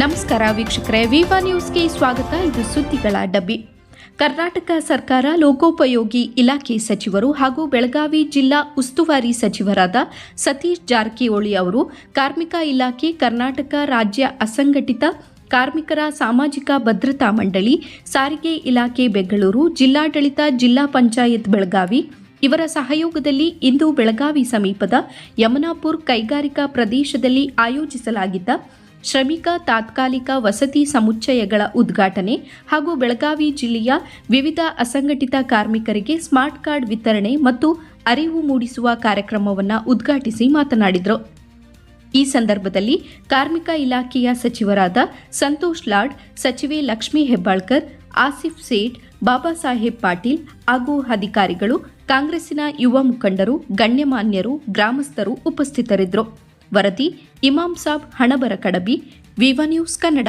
ನಮಸ್ಕಾರ ವೀಕ್ಷಕರೇ, ವಿವಾ ನ್ಯೂಸ್ಗೆ ಸ್ವಾಗತ. ಇದು ಸುದ್ದಿಗಳ ಡಬ್ಬಿ. ಕರ್ನಾಟಕ ಸರ್ಕಾರ ಲೋಕೋಪಯೋಗಿ ಇಲಾಖೆ ಸಚಿವರು ಹಾಗೂ ಬೆಳಗಾವಿ ಜಿಲ್ಲಾ ಉಸ್ತುವಾರಿ ಸಚಿವರಾದ ಸತೀಶ್ ಜಾರಕಿಹೊಳಿ ಅವರು ಕಾರ್ಮಿಕ ಇಲಾಖೆ, ಕರ್ನಾಟಕ ರಾಜ್ಯ ಅಸಂಘಟಿತ ಕಾರ್ಮಿಕರ ಸಾಮಾಜಿಕ ಭದ್ರತಾ ಮಂಡಳಿ, ಸಾರಿಗೆ ಇಲಾಖೆ ಬೆಂಗಳೂರು, ಜಿಲ್ಲಾಡಳಿತ, ಜಿಲ್ಲಾ ಪಂಚಾಯತ್ ಬೆಳಗಾವಿ ಇವರ ಸಹಯೋಗದಲ್ಲಿ ಇಂದು ಬೆಳಗಾವಿ ಸಮೀಪದ ಯಮನಾಪುರ್ ಕೈಗಾರಿಕಾ ಪ್ರದೇಶದಲ್ಲಿ ಆಯೋಜಿಸಲಾಗಿದ್ದ ಶ್ರಮಿಕ ತಾತ್ಕಾಲಿಕ ವಸತಿ ಸಮುಚ್ಚಯಗಳ ಉದ್ಘಾಟನೆ ಹಾಗೂ ಬೆಳಗಾವಿ ಜಿಲ್ಲೆಯ ವಿವಿಧ ಅಸಂಘಟಿತ ಕಾರ್ಮಿಕರಿಗೆ ಸ್ಮಾರ್ಟ್ ಕಾರ್ಡ್ ವಿತರಣೆ ಮತ್ತು ಅರಿವು ಮೂಡಿಸುವ ಕಾರ್ಯಕ್ರಮವನ್ನು ಉದ್ಘಾಟಿಸಿ ಮಾತನಾಡಿದರು. ಈ ಸಂದರ್ಭದಲ್ಲಿ ಕಾರ್ಮಿಕ ಇಲಾಖೆಯ ಸಚಿವರಾದ ಸಂತೋಷ್ ಲಾಡ್, ಸಚಿವೆ ಲಕ್ಷ್ಮೀ ಹೆಬ್ಬಾಳ್ಕರ್, ಆಸಿಫ್ ಸೇಠ್, ಬಾಬಾ ಸಾಹೇಬ್ ಪಾಟೀಲ್ ಹಾಗೂ ಅಧಿಕಾರಿಗಳು, ಕಾಂಗ್ರೆಸ್ಸಿನ ಯುವ ಮುಖಂಡರು, ಗಣ್ಯಮಾನ್ಯರು, ಗ್ರಾಮಸ್ಥರು ಉಪಸ್ಥಿತರಿದ್ದರು. ವರದಿ ಇಮಾಮ್ ಸಾಬ್ ಹಣಬರ ಕಡಬಿ ವಿವ ನ್ಯೂಸ್ ಕನ್ನಡ